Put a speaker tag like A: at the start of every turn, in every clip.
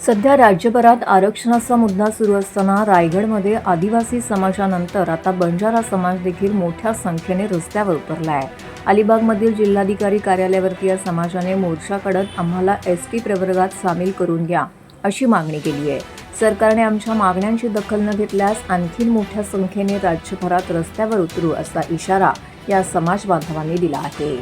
A: सध्या राज्यभरात आरक्षणाचा मुद्दा सुरू असताना रायगडमध्ये आदिवासी समाजानंतर आता बंजारा समाज देखील मोठ्या संख्येने रस्त्यावर उतरला आहे अलिबागमधील जिल्हाधिकारी कार्यालयावरती या समाजाने मोर्चा काढत आम्हाला एस टी प्रवर्गात सामील करून घ्या अशी मागणी केली आहे सरकारने आमच्या मागण्यांची दखल न घेतल्यास आणखी मोठ्या संख्येने राज्यभरात रस्त्यावर उतरू असा इशारा या समाज बांधवांनी दिला आहे.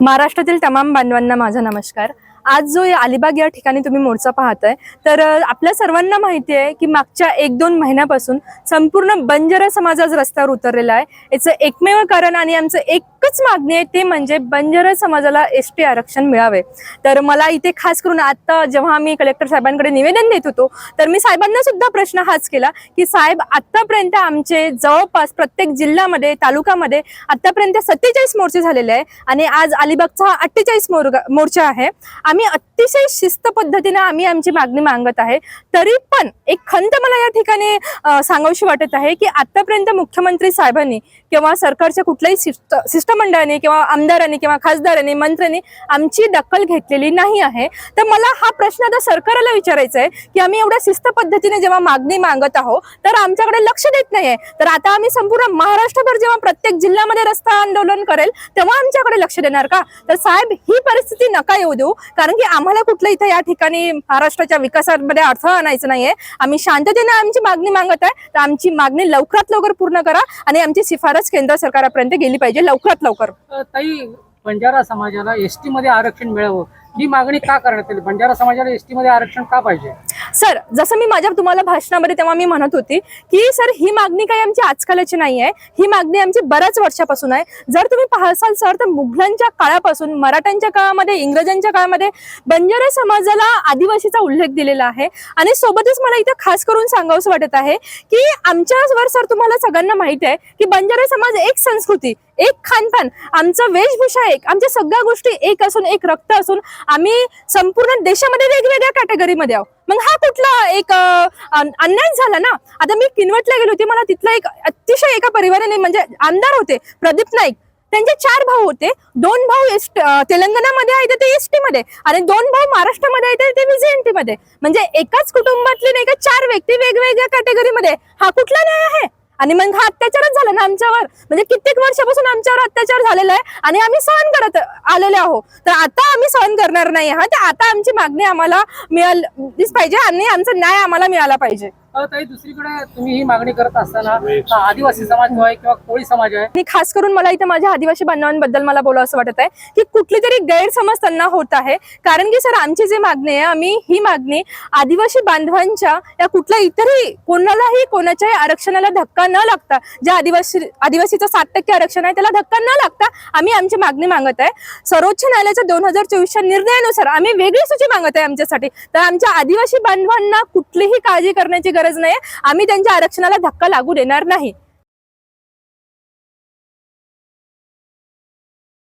B: महाराष्ट्रातील तमाम बांधवांना माझा नमस्कार. आज जो अलिबाग या ठिकाणी तुम्ही मोर्चा पाहताय तर आपल्या सर्वांना माहिती आहे की मागच्या एक दोन महिन्यापासून संपूर्ण बंजारा समाज आज रस्त्यावर उतरलेला आहे. याचं एकमेव कारण आणि आमचं एकच मागणी आहे ते म्हणजे बंजारा समाजाला एस टी आरक्षण मिळावे. तर मला इथे खास करून आता जेव्हा आम्ही कलेक्टर साहेबांकडे निवेदन देत होतो तर मी साहेबांना सुद्धा प्रश्न हाच केला की साहेब आतापर्यंत आमचे जवळपास प्रत्येक जिल्ह्यामध्ये तालुक्यामध्ये आतापर्यंत सत्तेचाळीस मोर्चे झालेले आहे आणि आज अलिबागचा हा अठ्ठेचाळीस मोर्चा आहे. आम्ही अतिशय शिस्त पद्धतीने आम्ही आमची मागणी मागत आहे. तरी पण एक खंत मला या ठिकाणी सांगावशी सांगावीशी वाटत आहे की आतापर्यंत मुख्यमंत्री साहेबांनी किंवा सरकारच्या कुठल्याही शिस्त शिष्टमंडळाने किंवा आमदारांनी किंवा खासदारांनी मंत्र्यांनी आमची दखल घेतलेली नाही आहे. तर मला हा प्रश्न आता सरकारला विचारायचा आहे की आम्ही एवढ्या शिस्त पद्धतीने जेव्हा मागणी मागत आहोत तर आमच्याकडे लक्ष देत नाहीये. तर आता आम्ही संपूर्ण महाराष्ट्रभर जेव्हा प्रत्येक जिल्ह्यामध्ये रस्ता आंदोलन करेल तेव्हा आमच्याकडे लक्ष देणार का? तर साहेब ही परिस्थिती नका येऊ देऊ. कारण की आम्हाला कुठलं इथं या ठिकाणी महाराष्ट्राच्या विकासामध्ये अडथळा आणायचं नाहीये. आम्ही शांततेने आमची मागणी मागत आहे. तर आमची मागणी लवकरात लवकर पूर्ण करा आणि आमची शिफारस केंद्र सरकारापर्यंत गेली पाहिजे लवकरात लवकर.
C: ताई बंजारा समाजाला एसटी मध्ये आरक्षण मिळावं. ही मागणी का करण्यात आली? बंजारा समाजाला एसटी मध्ये आरक्षण का पाहिजे?
B: सर जसं मी माझ्या तुम्हाला भाषणामध्ये तेव्हा मी म्हणत होती की सर ही मागणी काही आमची आजकालची नाही आहे. ही मागणी आमची बऱ्याच वर्षापासून आहे. जर तुम्ही पाहसाल सर तर मुघलांच्या काळापासून मराठ्यांच्या काळामध्ये इंग्रजांच्या काळामध्ये बंजारा समाजाला आदिवासीचा उल्लेख दिलेला आहे. आणि सोबतच मला इथं खास करून सांगावंसं वाटत आहे की आमच्यावर सर तुम्हाला सगळ्यांना माहिती आहे की बंजारा समाज एक संस्कृती एक खानपान. आमचं वेशभूषा एक आमच्या सगळ्या गोष्टी एक असून एक रक्त असून आम्ही संपूर्ण देशामध्ये वेगवेगळ्या कॅटेगरीमध्ये आहोत. मग हा कुठला एक अन- अन्याय झाला ना? आता मी किनवटला गेली होती मला तिथला एक अतिशय एका परिवाराने म्हणजे आमदार होते प्रदीप नाईक. त्यांचे चार भाऊ होते. दोन भाऊ एस तेलंगणामध्ये आहेत ते एसटी मध्ये आणि दोन भाऊ महाराष्ट्रामध्ये आहेत ते व्हीजेएनटी मध्ये म्हणजे एकाच कुटुंबातले नाही का चार व्यक्ती वेगवेगळ्या कॅटेगरीमध्ये हा कुठला न्याय आहे? आणि मग हा अत्याचारच झाला ना आमच्यावर. म्हणजे कित्येक वर्षापासून आमच्यावर अत्याचार झालेला आहे आणि आम्ही सहन करत आलेले आहोत. तर आता आम्ही सहन करणार नाही हा तर आता आमची मागणी आम्हाला मिळालीच पाहिजे आणि आमचा न्याय आम्हाला मिळाला पाहिजे.
C: ताई दुसरीकडे तुम्ही ही मागणी करत असताना आदिवासी समाज आहे किंवा कोळी समाज आहे?
B: आणि खास करून मला इथं माझ्या आदिवासी बांधवांबद्दल मला बोलावं असं वाटत आहे की कुठली तरी गैरसमज त्यांना होत आहे. कारण की सर आमची जी मागणी आहे आम्ही ही मागणी आदिवासी बांधवांच्या या कुठल्या इतरही कोणालाही कोणाच्याही आरक्षणाला धक्का न लागता ज्या आदिवासी आदिवासीचं सात टक्के आरक्षण आहे त्याला धक्का न लागता आम्ही आमची मागणी मागत आहे. सर्वोच्च न्यायालयाच्या दोन हजार चोवीसच्या निर्णयानुसार आम्ही वेगळी सूची मागत आहे आमच्यासाठी. तर आमच्या आदिवासी बांधवांना कुठलीही काळजी करण्याची गरज गरज नाही आम्ही त्यांच्या आरक्षणाला धक्का लागू देणार नाही.